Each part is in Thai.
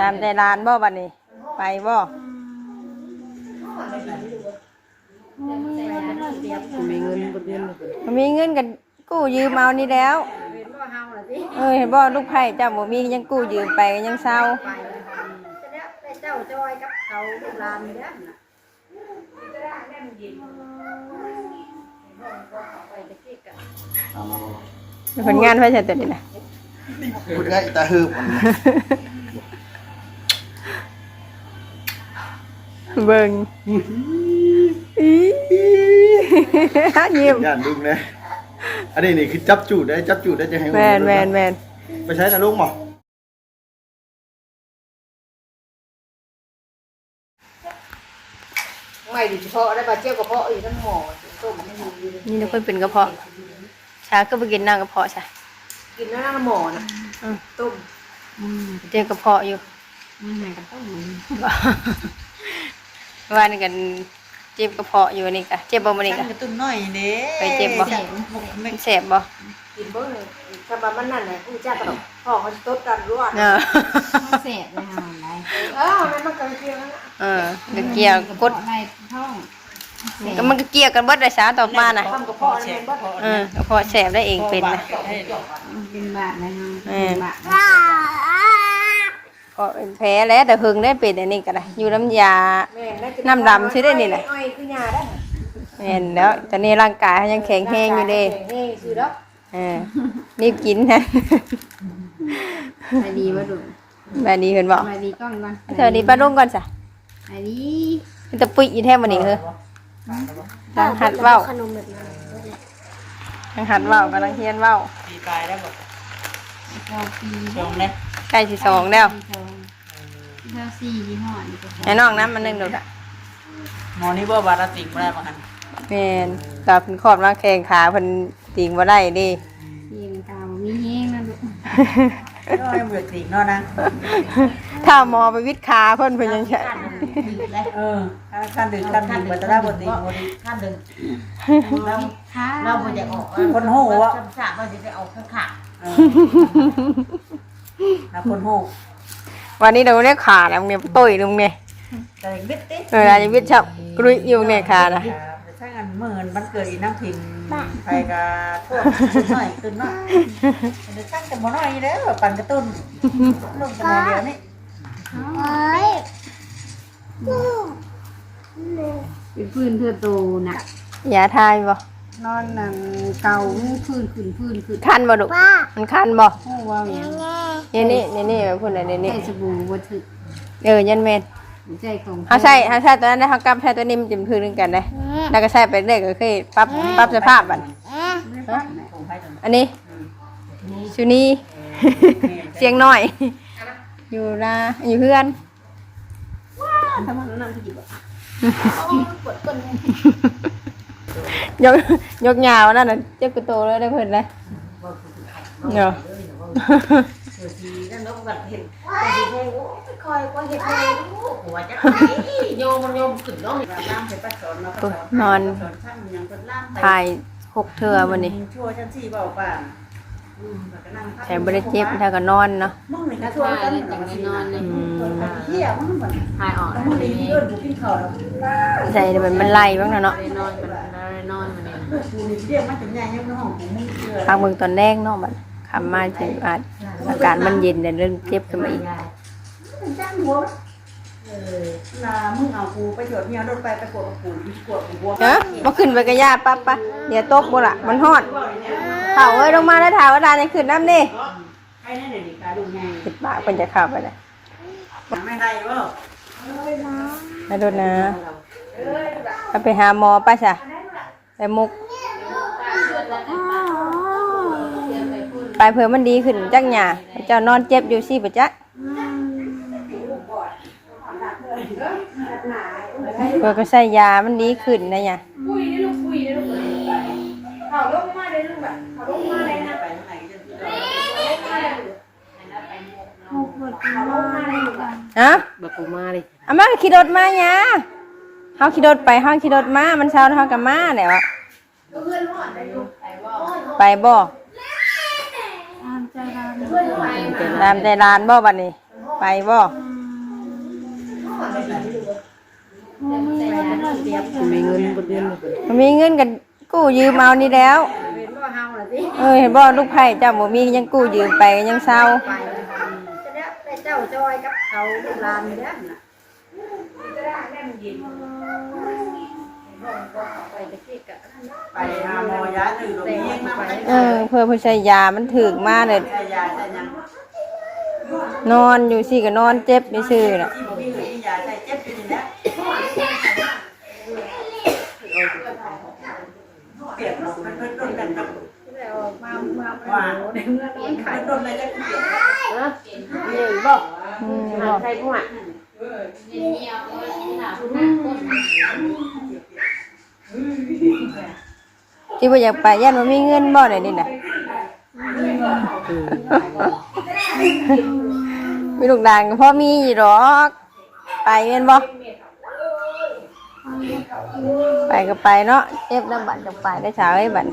ตามใจร้านบ่บัดนี้ ไปบ่มีเงินบ่เงินมีเงินกันกู้ยืมเอานี่แล้วเออเห็นบ่ลูกไผ่เจ้าบ่มียังกู้ยืมไปก็ยังเศร้าเจ้าจอยกับเขาลูกหลานนี่แหละน่ะผลงานไว้ใช่ตัวนี้นะ พูดง่ายตาฮืบมันเบิ่งอียิ้มย่านลุงนะอันนี้นี่คือจับจูดได้จับจูดได้จะให้แมนแมนแมนไปใช้นะลุงหมอไม่ดิเฉพาะได้บาดเจ็บกระเพาะอีกทั้งหมอต้มให้ดีเลยนี่เราคนเป็นกระเพาะชาก็ไปกินน้ำกระเพาะใช่ กินแล้วน้ำหมอน่ะต้มเจ็บกระเพาะอยู่มันไหนกันต้องว่านี่กันเจ็บกระเพาะอยู่นี่กะเจ็บบ่มื้อนี้ตั้กะ งกระตุ้นน้อยเด้ไปเจ็บบ่มันแสบบ่กินเบิ่งเลยถ้ามามันนั่นน่ะผู้จ้าก็ต้องพ่อเขาจะต้มกันรู้ว่าเออเสพเลยค่ะไรเออนั่นมันก็เกี่ยวกันเออก็เกี่ยวกดในท้องก็มันก็เกี่ยวกันเบิดได้สาต่อมาน่ะทำกระเพาะนี่มันบ่เออกระเพาะแสบได้เองเป็นนะเป็นบาทนะเออบาทก็เป็นแผลแล้วแต่หึงได้เป็นอันนี้ก็ได้อยู่น้ำยา แม่น่าจะน้ำดำใช่ได้นี่แหละ อ้อยคือยาได้เห็นแล้วตอนนี้ร่างกายเขายังแข็งแรงอยู่เด้แข็งแรงสิแล้วเออรีบกินนะไปดีวะดูแบบนี้เห็นบอกไปดีกล้องก่อนเธอดีป้าลุงก่อนจ้ะไปดีมันจะปุ้ยอีแทบมันนี่คือนังหัดเว้านังหัดเว้ากำลังเฮียนเว้า ปีปลายแล้วบอกเราปีชงเลยใกล้สิสองแล้วเราสี่ยี่ห้อนี่ก็ไอ้น้องน้ำมันนึงดูดอะหมอนี่บ่บาราติกบ่ได้บ่คันแมนตาเพิ่นครอบมาแข่งขาเพิ่นติงบ่ได้เดิเพียงตามีแห้งนะลูกก็ให้เบื่อติกเนาะนะ ถ้าหมอไปวิทย์ขาเพิ่นเพิ่นยังใช่ เออถ้าคันดึกคันดึกบ่ได้บ่ติกบ่ติท่านหนึ่งเราค่ะเราบ่จะออกคนโหอะสาบเราจะออกข้างขาเออนะคนโหวันนี้เราเนี่ยขาแล้วเนี่ยตุ้ยลุงเนี่ยแต่วิทย์ติเออเราจะวิทย์ชับกรุยอยู่เนี่ยขานะถ้างั้นมื้อมันเกิดอีน้ำพิงไปกะทั่วหน่อยขึ้นเนาะเดี๋ยวตั้งแต่บ่น้อยแล้วปั่นกระตุ้นลงกันเดียวนี่ เป็นพื้นเพื่อโตน่ะอย่าทายบ่นอนนั่งเก่าพื้นขึ้นพื้นขึ้นคันบ่ดุมันคันบ่โอ้ว่าอย่างนี่นี่นี่นี่แบบพูดอะไรนี่นี่ใส่สบู่วัตถุเออยันเมนใจของเขาใส่เขาใส่ตัวนั้นได้เขากำใส่ตัวนี้มันจิ้มพื้นนึงกันได้แล้วก็ใส่ไปเรื่อยก็คือปรับปรับสภาพบัดของไผตัวอันนี้ชูนี่เสียงน้อย อยู่นะอยู่เพื่อนยกยกยาวนั่นน่ะเจ็บกระโตเลยได้เพิ่นเลยเนาะนั่นนกแบบเห็นแต่เห็นแห้งโอ้ยคอยก็เห็นแห้งหัวจะโยมมันโยมขึ้นเนาะล่ามไปปัดสอนเนาะปุ๊บนอนสอนช่างยังเป็นล่ามไปถ่ายหกเทื่อวันนี้ชั่วชั้นสี่เบาป่านอืม แล้วก็นั่งพักแถมบริเจ็บถ้าก็นอนเนาะมึงนี่ก็ทั่วกันแต่ก็นอนเลยเหี้ยมึงมันถ่ายออกมึงดีเกินดูกินข้าวแล้วใส่มันมันไล่บ้างนะเนาะนอนกันนอนมันเองกูนี่เรียกมันถึงใหญ่ยังในห้องกูมึงเชื่อพักเบิ่งตอนแรกเนาะมันคำมาถึงอาจอากาศมันเย็นเดี๋ยวเริ่มเจ็บขึ้นมาอีกจ้างหัวเออลามึงเอากูไปหยดเมียรถไปไปกดกูกดกูบัวเนาะมาขึ้นไปกระยาปั๊บปะเดี๋ยวตกบ่ล่ะมันฮอด เถ่าเอ้ยลงมาแล้วถ่าว่าดาจะขึ้นน้ำนี่ไอ้นั่นเดี๋ยวนี้กาดูไงปิดปากเพิ่นจะเข้าไปเลยไม่ได้บ่มาดูนะเอาไปหาหมอป่ะจ้ะไปมุก ไปเผื่อมันดีขึ้นจังหยาเจ้านอนเจ็บอยู่สิปะจ๊ะเผื่อก็ใส่ยามันดีขึ้นนะเนี่ย ไปทางไหนจะ ฮะบักกูมาเลยอามาขี่รถมาเนี่ยเฮาขี่รถไปเฮาขี่รถมา มันเช้าเฮากับมาแล้วอะไปบ่ตามใจเราตามใจร้านบ่บัดนี้เไปบ่มีเงินบ่เดือนมันมีเงินกันกู้ยืมเอานี่แล้วเห็นว่าเฮาล่ะสิเออเห็นบ่ลูกไผ่เจ้าบ่มียังกู้ยืมไปยังเศร้า ไปจะได้ไปเจ้าจอยกับเขาลูกหลานนี่แหละน่ะไปตะกี้กะไปหาหมอยาตื่นตรงนี้มาไปเออเพื่อผู้ใช้ยามันถึกมาเลยใช้ยาใช้ยังนอนอยู่สิก็นอนเจ็บซื่อๆน่ะ ที่บ่มีเงินยาใช้เจ็บอยู่นี่แหละเปรียบมันเพิ่นต้นกันกับ แล้ว มามามาในเมื่อนอนขาเพิ่ยนต้นอะไรจะเปรียบนะหนึ่งบ่อืมหาบ่ใครพวกที่บ่อยากไปย่านบ่มีเงินบ่ได้นี่น่ะมีลูกด่างก็พอมีอยู่ดอก ไปแม่นบ่ ไปก็ไปเนาะเจ็บน้ำบัดก็ไปได้เช้าไอ้บัด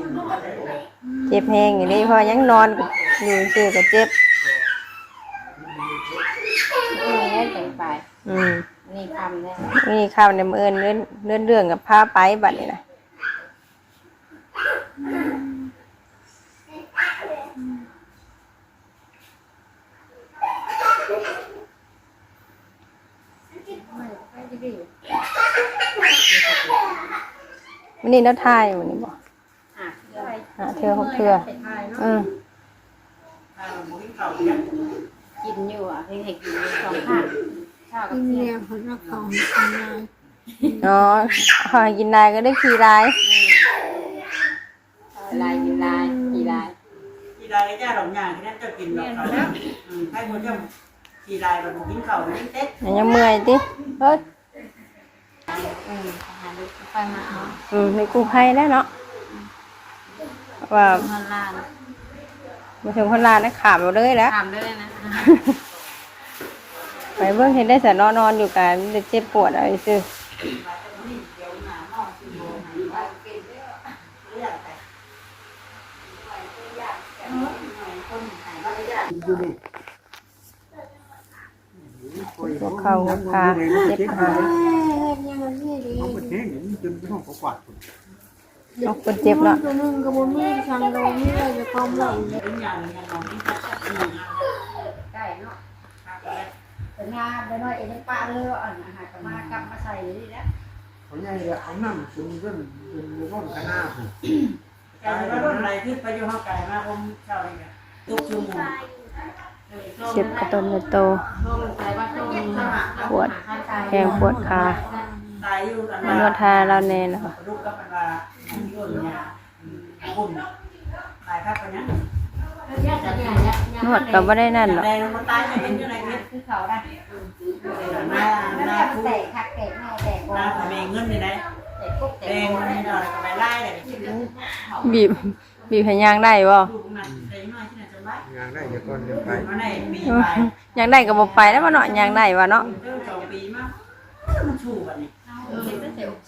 เจ็บแฮงอย่างนี้เพอยังนอนอยู่ซื่อก็เจ็บนี่แหละจังไปอืมนี่คำแน่นี่ข้าวในมือเอินเลื่อนเลื่อนเรื่องกับพาไปบัดนี่นะ วันนี้เราทายวันนี้บอกอะอะไรหาเธอหกเธอไปทายเนาะอืมถ้าบ่มีข้าวเนี่ยกินอยู่อะเพิ่งให้กินอยู่สองข้างข้าวกับเสียอ๋อหากินได้ก็ได้ขี่ได้ลายกินลายกี่ลายกีฬาก็ย่าดอกหญ้าที่นั่นจะกินดอกเขาอืมให้คนเจ้ากีฬาแบบบ่กินข้าวนี่เต็ดยังเมื่อยติเฮ้ย อืมหาดูไฟมาเอาอืมในกู้ภัยแล้วเนาะว่าฮอนลานมาถึงคนลานนะขามเราเลยแล้ว ถามด้วยนะไปเบิ่งเห็นได้แต่นอนนอนอยู่กันจะเจ็บปวดอะไรซื้อหัวเข่าหัวขาเจ็บหา ยเอาไปแห้งอย่างนี้จนห้องเขากวาดเอาคนเจ็บเนาะเป็นอย่างนี้อย่างน้องนี่จะอืมได้เนาะเป็นงานไปหน่อยเอ็นป้าเลยอ่อนอาหารก็มากลับมาใส่นี่แหละเขาใหญ่เลยเอาน้ำซึมเรื่องเป็นร่องคณะผมไก่ว่ารุ่นอะไรขึ้นไปอยู่ห้องไก่มาผมเช้านี่ก็ตุกชั่วโมงเจ็บกระต้นกระโตปวดแขงปวดขา ตายอยู่อันนวดทาเราแน่เนาะลูกกับอันว่ายุ่นยาบุญตายครับกันยังนวดก็บ่ได้นั่นหรอกแดงมันตายจะเป็นยังไงเนี่ยคือเขาได้หน้าหน้าทุกแตกคักแตกแม่แตกหน้าทำเองเงินนี่นะแตกกุ๊กแตแดกงมันนี่ดอกก็ไปไล่เลยบีบบีบให้ยางได้บ่ดูมันแดงน้อยที่ไหนจะไล่งานได้เดี๋ยวก่อนเดี๋ยวไปมาไหนปีเอไปอยางได้ก็บ่ไปแล้วบ่เนาะยางได้ว่าเนาะเจ้าสองปีมากมันชูกันนี่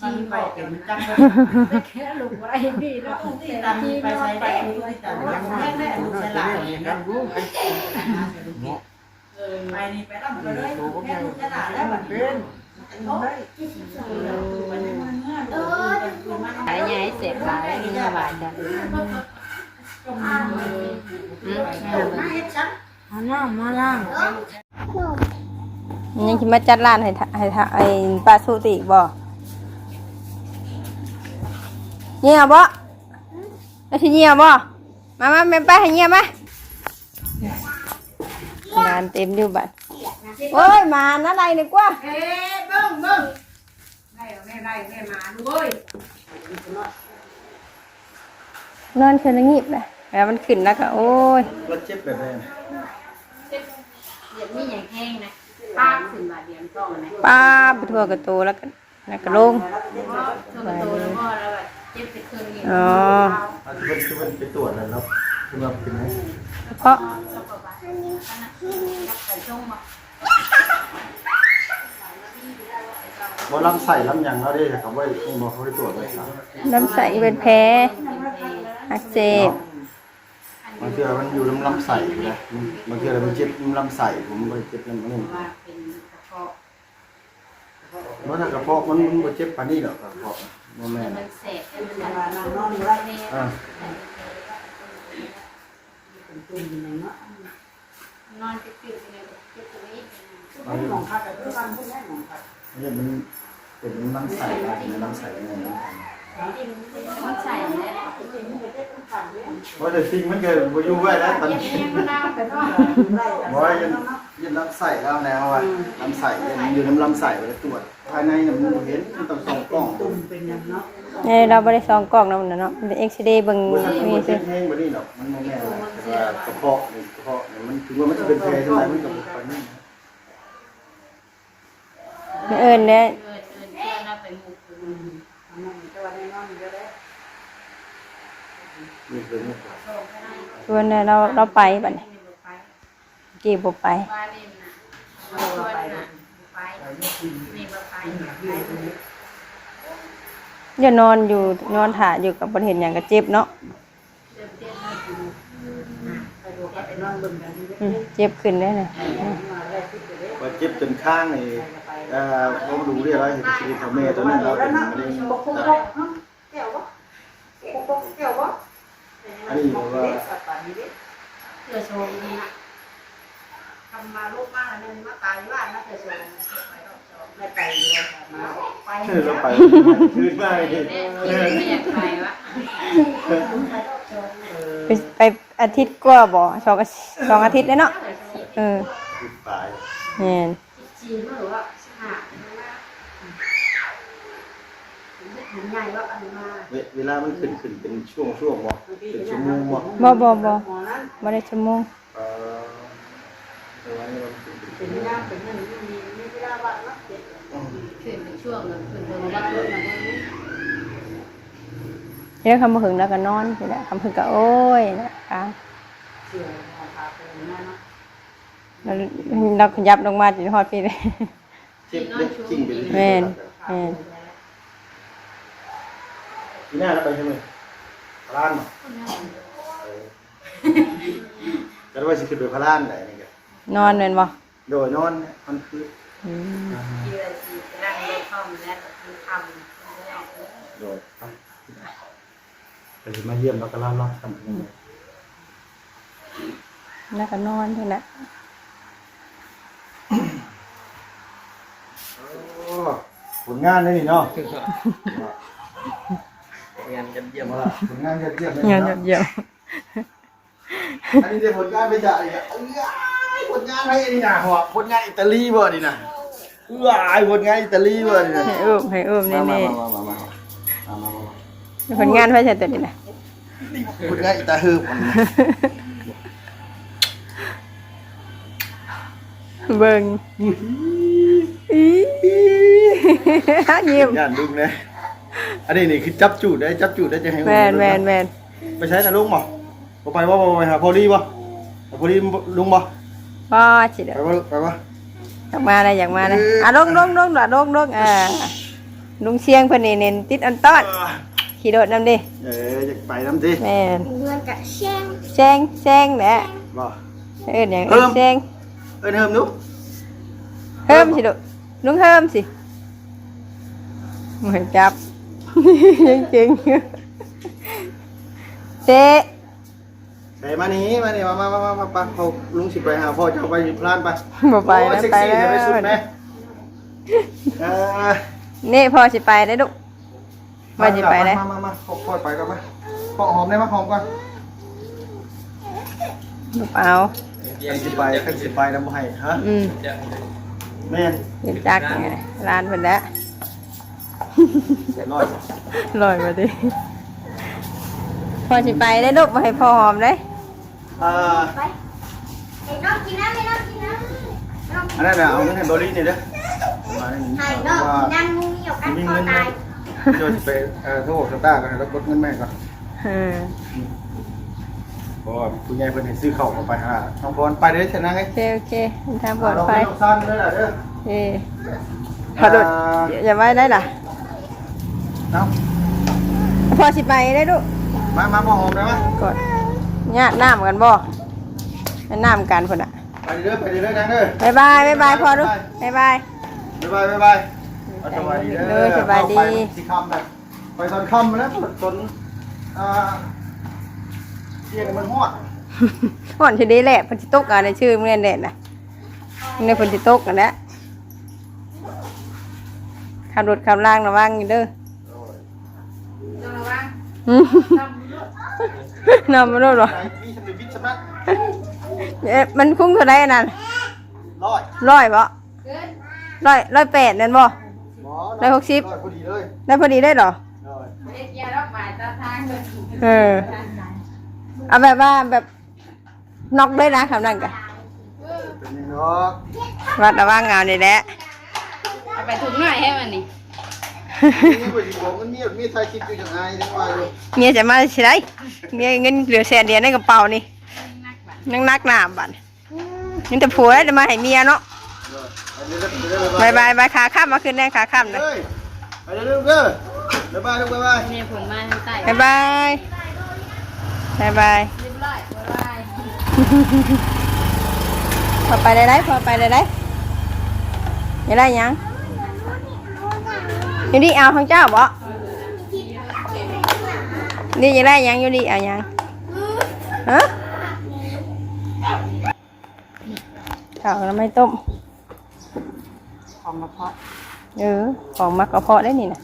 มันไปเป็นจังเลยแค่ลูกอะไรพี่แล้วที่ตามไปใช้ได้ที่ตามยังแม่แม่ลูกฉลาดเนี่ยนั่งรู้ไปไปนี่ไปรับไปเลยแม่ลูกฉลาดแล้วมันเป็นขายใหญ่เสร็จหลายนี่ห้าบาทจ้ะอืมห้าบาทยังสิมาจัดร้านให้ให้ทะไอ้ป้าสุติบอกบ่ เงียบบ่แล้วสิเงียบบ่มามาแม่ป้าให้เงียบมางานเต็มอยู่บัดโอ้ยมาอะไรนี่กว่าเอ๊ะเบิ้งเบิ้งได้แม่ได้แม่มาด้วยนอนคืนละงีบเลยแล้วมันขึ้นแล้วก็โอ้ยรถเจ็บแบบนี้เดี๋ยวนี้อย่างแห้งนะภาพขึ้นมาเดียนต้องนะป้าไปทั่วกระตูแล้วก็แล้วก็ลงทั่วตัวแล้วก็แล้วแบบ เจ็บไปคืนนี้อ๋อ อาจจะเป็นคือมันไปตรวจแล้วเนาะคือว่าเป็นไงเพราะว่าลำใส่ลำยังเราได้แต่เขาว่าคงบอกเขาได้ตรวจเลยครับน้ำใสเป็นแพ้อักเสบอบางเทื่อมันอยู่ลำลำใส่นะบางเทื่อมันเจ็บลำใส่ผมบ่ได้เจ็บลำนี่ว่าเป็นกระเพาะเพราะถ้ากระเพาะมันมันบ่เจ็บปานนี้หรอกกระเพาะ บ่แม่นมันแสบมันเวจะลานอนนอนอยู่ไรอ่าเป็นตุ่มอยู่ในเนาะนอนติดๆเลยติดตรงนี้มันหมองคักกับทุกวันพวกนี้หมองคักเนี่ยมันเป็นลำใส่นะเป็นลำใส่เนี่ยนะมันใส่แล้วเพราะแต่สิ่งมันเกิดบ่อยู่ไว้แล้วตอนเย็นนี้เย็นมันดาวแต่ก็บ่ว่ายันยันลำใส่แล้วแนวว่าลำใส่ยันอยู่น้ำลำใส่ไปตรวจภายในน่ะมันบ่เห็นมันต้องส่องกล้องตุ่ม เป็นยังเนาะเอ้ยเราบ่ได้ซองกล้องนำน่ะเนาะมันเอ็กซเรย์เบิ่งบ่ทันมีบ่ซิเจ็บแห้งบ่นี่หรอกมันบ่แม่นหรอกแต่ว่ากระเพาะนี่กระเพาะนี่มันถึงว่ามันจะเป็นแผลจังไดมันก็บ่ปานนี้เอิ้นเด้เออเออเพื่อนเราไปหมู่คืนนอนแต่ว่าได้นอนอยู่แล้วนี่คือนี่ชวนเนี่ยเราเราไปบัดนี้ไม่ได้ไปกี่บ่ไป บ้านเล่นน่ะชวนน่ะไปไม่มาไป ไปอย่านอนอยู่นอนถ่าอยู่กับบ่เห็นหยังก็เจ็บเนาะเดินเต้นมาอยู่ไปดูก็ไปนอนเบิ่งกันอืมเจ็บขึ้นได้น่ะมาได้ที่จะได้ว่าเจ็บจนข้างนี่เอ่อผมรู้เรียบร้อยเห็นชีวิตของแม่ตัวนั้นเราเป็นมะเร็งบกบกแก้วบ่บกบกแก้วบ่อันนี้บอกว่าป่านนี้เด้เพื่อโชว์นี่นะทำมาลูกมาหนึ่งมาตายบ้านนะเกิดสง ไม่ไปเลยมาไปเราไปคืนมาเองแม่ไม่อยากไปวะไปไปอาทิตย์กว่าบ่สองอาสองอาทิตย์แล้วเนาะเออคืนไปแม่นจีนหรือว่าสหะถึงใหญ่ว่าอันมาเวลามันขึ้นขึ้นเป็นช่วงช่วงบ่เป็นชั่วโมงบ่บ่บ่บ่ หมอนั้นบ่ได้ชั่วโมงเอ่อเออนี่มันขึ้นเป็นยามเป็นนั่นมีมีเวลาบ้านนักเจ็ด ขึ้นเป็นช่วงเลยขึ้นเป็นวันรถมาเบิ่งเดี๋ยวคำบ่หึงแล้วก็นอนนี่แหละคำหึงก็โอ้ยนะคะเสือของพาไปนั่นเนาะเราเราขยับลงมาจนฮอดพี่เลยเจ็บเล็กจริงไปเลยแม่นแม่นทีหน้าแล้วไปใช่ไหมร้านบ่จะได้ว่าสิขึ้นไปพระลานได้นี่ก็นอนแม่นบ่โดยนอนมันคือ อืมที่เราจีนั่งรถเข้ามาแล้วมันทำมันไม่ออกเลยโดยไปสิมาเยี่ยมแล้วก็เล่าเนาะทำยังไงแล้วก็นอนเท่านั้นโอ้ผลงานได้นี่เนาะงานกันเยี่ยมมาละผลงานยอดเยี่ยมเลยงานเนาะเยี่ยมอันนี้ได้ผลงานไปจากอีกอะเอ้ยผลงานให้นี่นะหัวผลงานอิตาลีบ่นี่นะ เอ้ยผลงานอิตาลีบ่นี่นะให้อุ้มให้อุ้มมาแน่มามามามามามามาๆผลงานไว้ใช่ตัวนี้นะผลงานอิตาฮืบอันนี้เบิ่งอียิ้มย่านดุงนะอันนี้นี่คือจับจูดได้จับจูดได้จะให้แมนแมนแมนไปใช้แต่ลุงบ่บ่ไปว่าบ่ไปหาพอดีบ่หาพอดีลุงบ่ป้าสิเด้ไปอว่าไปว่า อยากมาเลยอยากมาเลยอะลงลงลงหล่ะลงลงอ่าลุงเชียงเพิ่นนี่เน้นติดอันต้อนขี่โดดนำดิเออจะไปน้ำสิแม่นเพื่อนกับเชียงแซงแซงแหละบ่เอิ้นหยังเพิ่เอิ้นมแซงเอิ้นเฮิมนุเฮิมสิลูกลุงเฮิมสิเหมือนจับจริงๆเตะ ใส่มานี่มานี่มามามามามาเขาลุงสิไปหาพ่อเจ้าไปอยู่พลานไปบ่ไปโอ้ยแล้วเซ็กไปซี่แล้วเดี๋ยวไปสุดแม่เออ นี่พอสิไปได้ลูกว่าสิไปได้มามามาพ่อพ่อไปก่อนมาพ่อหอมได้มาหอมก่อนลูกเอาขันสิไปขันสิไปนำบ่ให้ฮะอืมแม่นเห็นจักไงร้านเพิ่นแล้วร้อยลอยมาดิพอสิไปได้ลูกมาให้พ่อหอมได้อ่าไอ้น้องกินน้ำไอ้น้องกินน้ำอันนั้นน่ะเอาเงินให้บรินี่เด้อมานี่ไอ้น้องว่ากินน้ำงูเหนียวกันมีคอเงินไหมตายเดี๋ยวสิไปเอ่อโทรสตาร์กันแล้วกดเงินแม่ก่อนเออเพราะว่าผู้ใหญ่เพิ่นให้ซื้อข้าวเข้าไปหาน้องพรไปเด้อชนะไงโอเคโอเคทางปลอดภัยเราสั้นเลยล่ะเด้อเออขอโดดอย่าไว้ได้ล่ะเอ้าพอสิไปได้ลูกมามาพ่อหอมได้มั้ยกด ญาติน้ำกันบ่ญาติน้ำกันพุ่นอะไปเด้อไปเด้อดังเด้อบายบายบายบายพอดูบายบายบ๊ายบายบ๊ายบายสบายดีเด้อสบายดีไปสิค่ำนะไปตอนค่ำนะตอนอ่าเที่ยงมันฮอดห่อนทีนี้แหละเพันธิตกอะในชื่อเมื่อเด็ดนะในเพันธิตกกันแหล้วขับรถขับล่างระวังอยู่เด้อต้องระวังอืม นำมาโลดหรอไหนมีสมิธใช่ไหมเอ๊ะมันคุ้งเท่าไรนั่นร้อยร้อยบ่เกินร้อยร้อยแปดนั่นบ่หมอร้อยหกสิบร้อยพอดีเลยได้พอดีได้เหรอร้อยเด็กยาดอกไม้ตาทางเลยเออเอาแบบว่าแบบน็อกด้วยนะคำนั้นกันเป็นยังเนาะวัดระว่างงานนี่แหละเอาไปถุงหน่อยให้มันนี่ เมียจะมาใช่ไหมเมียเงินเหลือแสนเดียวในกระเป๋านี่นักบัตรนักนักหนาบัดนี่แต่ผัวจะมาให้เมียเนาะไปเด้อไปเด้อบายบายบายขาข้ามมาขึ้นแน่ขาข้ามนะเฮ้ยไปเด้อเด้อบ๊ายบายลูกบ๊ายบายเนี่ยผลมาทางใต้บายบายบายบายเรียบร้อยบ๊ายบายพอไปได้ได้พอไปได้ได้ยังได้ยัง อยู่ดีเอาของเจ้าบ่นี่ยังได้ยังอยู่ดีเอายังฮะข้าวแล้วไม่ต้ม ของกระเพาะเออ ของมักกระเพาะได้นี่นะ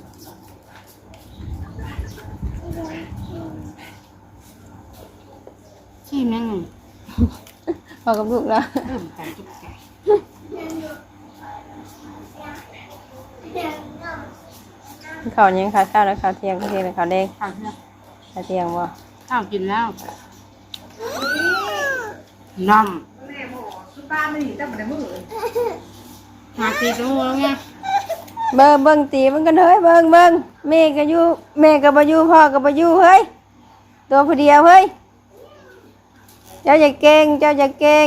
ชื่อนั่งพอกับลูกแล้วเริ่มการจุกใจ ข้าวยังข้าวเช้าแล้วข้าวเที่ยงข้าวเที่ยงแล้วข้าวแดงข้าวเนี่ยข้าวเที่ยงบ่ข้าวกินแล้วน้ำมาตีตัวแล้วไงเบิ่งเบิ่งตีมันกันเฮ้ยเบิ่งเบิ่งแม่ก็อยู่แม่ก็บ่อยู่พ่อก็บ่อยู่เฮ้ยตัวผู้เดียวเฮ้ยเจ้าอย่าเก่งเจ้าอย่าเก่ง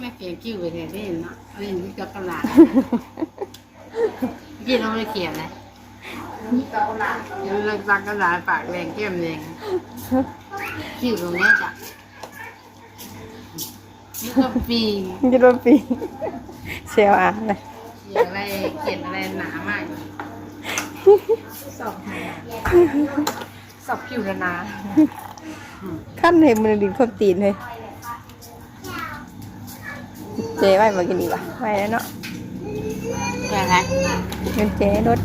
ไม่เขียนคิ้วไปเลยได้เนาะเล่นที่กับกระลากินเราไม่เขีย นเลยยังเลิกรักกระลาปากแดงเข้มแดงคิ้วตรงนี้จ้ะนี่ก็ปีจะโดนปีเสียวอะนะเขียนอะไรเขียนอะไรหนามากสอบสอบคิวแล้วนะขั้นให้มือดินควบตีนเลยเจไว้มากินดีกว่าไว้แล้วเนาะแค่ไหนเงินเจรถ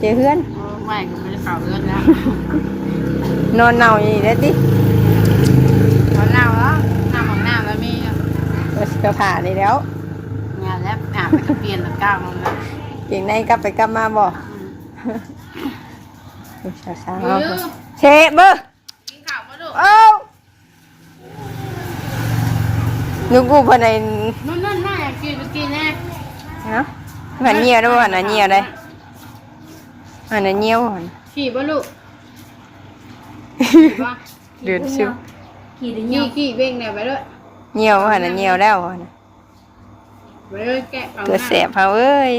เจเพื่อนไม่ก็ไม่ได้ข่าวเรื่องแล้วนอนเน่าอย่างนี้ได้ติตอนหน้าแล้วหน้าของหน้าแล้วมีก็เสื้อผ้านี่แล้วงานแล้วอาบไปก็เปลี่ยนแล้วก้าวลงแล้วเก่งในกลับไปกลับมาบ่สาวๆเชะเบอร์กินข้าวมาดูเอ้าลูกกูภายในนั่นนั่นน่าอยากกินไปกินแน่เนาะหันเงียวด้วยหันเงียวได้ หันเงียวหันขี่บ่ลูกว่าเดือดซิวขี่ดิขี่ขี่เบ่งเนี่ยไปด้วยเงียวหันเงียวแล้วหันไปด้วยแกะเอาตัวแสบเขาเอ้ย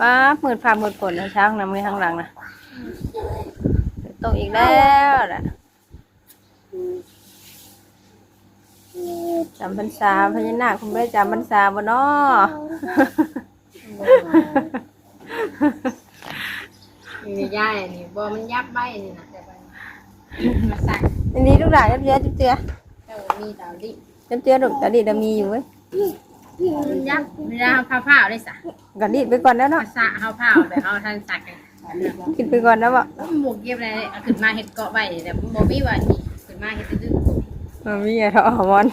ป้ามืดฟ้ามืดฝนนะเช้าน้ำมือข้างหลังนะตกอีกแล้วนะจำพรรษาพญานาคคุณไม่ได้จำพรรษาบ่เนาะ นี่ย่ายนี่บ่มันยับใบนี่นะแต่ไปมาสักอันนี้ลูกหลานจับเจือจับเจือแต่มีดาวดิจับเจือลูกตาดีดมีอยู่เว้ยมันยับเวลาเฮาเผาๆได้สะกดีดไปก่อนแล้วเนาะภาษาเฮาเผาแต่เฮาทันสักกันกินไปก่อนแล้วบ่หมวกเก็บอะไรเอาขึ้นมาเฮ็ดเกาะไว้แต่บ่มีว่าสิขึ้นมาเฮ็ดดื้อมันมีอะไรเอามอน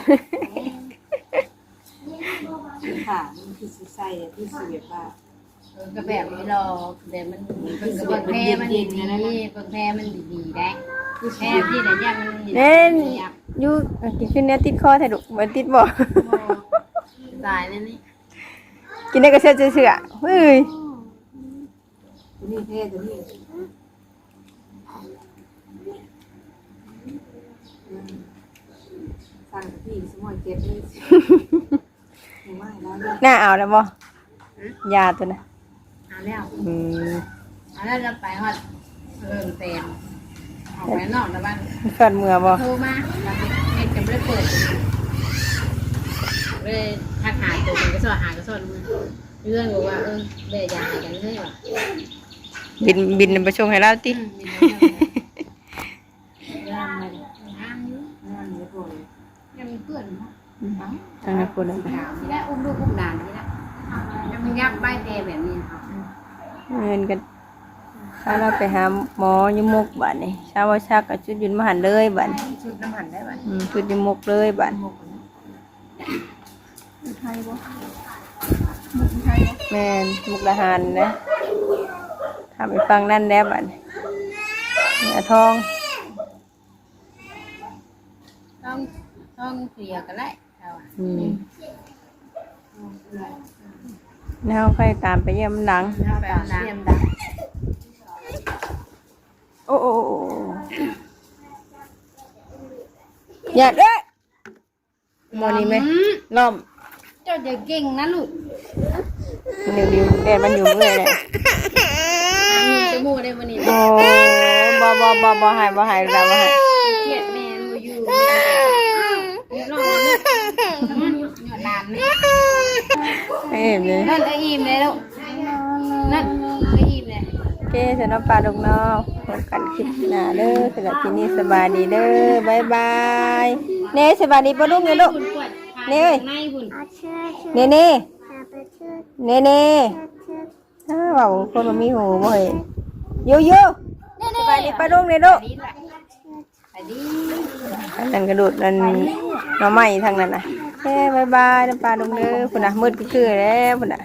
ค่ะมันคือสิใส่ที่สิแบบว่าเออ ก็แบบนี้หรอกแต่มันมันก็เบิ่งแพรมันดีๆเบิ่งแพรมันดีๆได้แพรที่ไหนยังมันเน่นอยู่กินขึ้นเนี่ยติดคอแท้ดุเหมือนติดบ่ตายแล้วนี่กินได้ก็เชื่อเชื่อเฮ้ยตัวนี้เท่ตัวนี้สั่งพี่สมอยเก็บเลยไม่แล้วเนี่ยน่าเอาแล้วบ่ยาตัวน่ะ เอาแล้วอืมเอาแล้วเราไปฮอดเริ่มเต็มออกไปนอกนะบ้านเกิดเมื่อบ่โทรมาเราเน็ตจะไม่ได้เปิดเลยทักหาตัวมันก็สอหาก็สอดมือเรื่องบอกว่าเออเดี๋ยวยาหากันเลยว่ะบินบินไปชงให้เราติอืมมีเรื่องอะไรห้ามอยู่นั่นเลยพวกนี้ยังมีเพื่อนเนาะทางนั้นพูดเลยถามนี่แหละอุ้มลูกอุ้มหลานนี่แหละยังมียักษ์ใบเตแบบนี้นะครับ เงินกันถ้าเราไปหาหมอยุมุกบัดนี่ชาวชักกับชุดยืนมาหันเลยบัดนี้ชุดน้ำหันได้ไหมอืมชุดยุมุกเลยบัดแม่นมุกดาหารนะทำไปฟังนั่นแล้วบัดนี้เนื้อทองต้องต้องเคลียร์กันแล้วเราอะอืม แล้วค่อยตามไปเยี่ยมหลัง เอาไปเอาน้ำเตรียมดังโอ้โอ้โอ้โอ้อย่าเด้อหมอนี่ไหมอืมล้อมเจ้าจะเก่งนะลูกนิ้วนิ้วแดดมันอยู่เมื่อยเลยมีจมูกได้วันนี้โอ้บ่บ่บ่บ่หายบ่หายแล้วบ่หายเครียดแม่มาอยู่นี่ลองนะหยอดลาน นี่เอ้ยเลยนั่นไออิ่มเลยลูกนั่นไออิ่มเลยโอเคสำหรับปลาดกนอกพบกันคลิปหน้าเด้อสำหรับที่นี่สบายดีเด้อบายบายเน่สบายดีปะลูกเน่ลูกคุณปวดนี่เอ้ยในคุณเน่เน่เน่เน่อ้าวว่าคนมันมีหูบ่เห็นยูยูสบายดีปะลูกเน่ลูกดีแหละไปดี อันนั้นกระโดดนั่นหน่อไม้ทางนั้นน่ะโอเคบายบายน้ำปลาดงเด้อพุ่นน่ะมืดก็คือแล้วพุ่นน่ะ